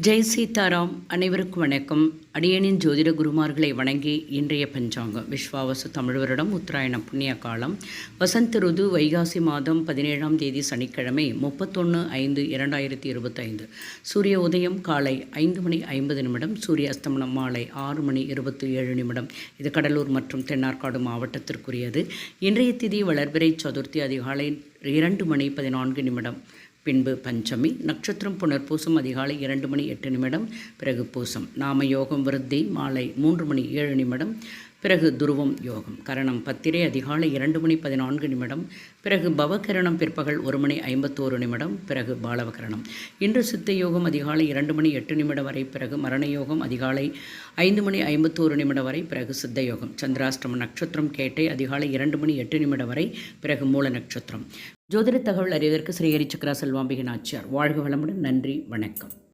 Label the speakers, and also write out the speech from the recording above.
Speaker 1: ஜெய் சீதாராம் அனைவருக்கும் வணக்கம். அடியனின் ஜோதிட குருமார்களை வணங்கி இன்றைய பஞ்சாங்கம். விஸ்வாவசு தமிழ் வருடம் உத்தராயணம் புண்ணிய காலம். வசந்த ருது வைகாசி மாதம் பதினேழாம் தேதி சனிக்கிழமை முப்பத்தொன்று ஐந்து இரண்டாயிரத்தி இருபத்தைந்து. சூரிய உதயம் காலை ஐந்து மணி ஐம்பது நிமிடம் சூரிய அஸ்தமனம் மாலை ஆறு மணி இருபத்தி ஏழு நிமிடம். இது கடலூர் மற்றும் தென்னார்காடு மாவட்டத்திற்குரியது. இன்றைய திதி வளர்பிறை சதுர்த்தி அதிகாலை இரண்டு மணி பதினான்கு நிமிடம். பின்பு பஞ்சமி நட்சத்திரம் புனர்பூசம் அதிகாலை இரண்டு மணி எட்டு நிமிடம் பிறகு பூசம். நாம யோகம் விருத்தி மாலை மூன்று மணி ஏழு நிமிடம் பிறகு துருவம் யோகம். கரணம் பத்திரை அதிகாலை இரண்டு மணி பதினான்கு நிமிடம். பிறகு பவகரணம் பிற்பகல் ஒரு மணி ஐம்பத்தோரு நிமிடம். பிறகு பாலவகரணம். இன்று சித்த யோகம் அதிகாலை இரண்டு மணி எட்டு நிமிடம் வரை. பிறகு மரண யோகம் அதிகாலை ஐந்து மணி ஐம்பத்தோரு நிமிடம் வரை. பிறகு சித்த யோகம். சந்திராஷ்டிரம நட்சத்திரம் கேட்டை அதிகாலை இரண்டு மணி எட்டு நிமிடம் வரை. பிறகு மூல நட்சத்திரம். ஜோதிட தகவல் அறிவதற்கு ஸ்ரீஹரி சக்கரா செல்வாம்பிகன் ஆச்சியார். வாழ்க வளமுடன். நன்றி. வணக்கம்.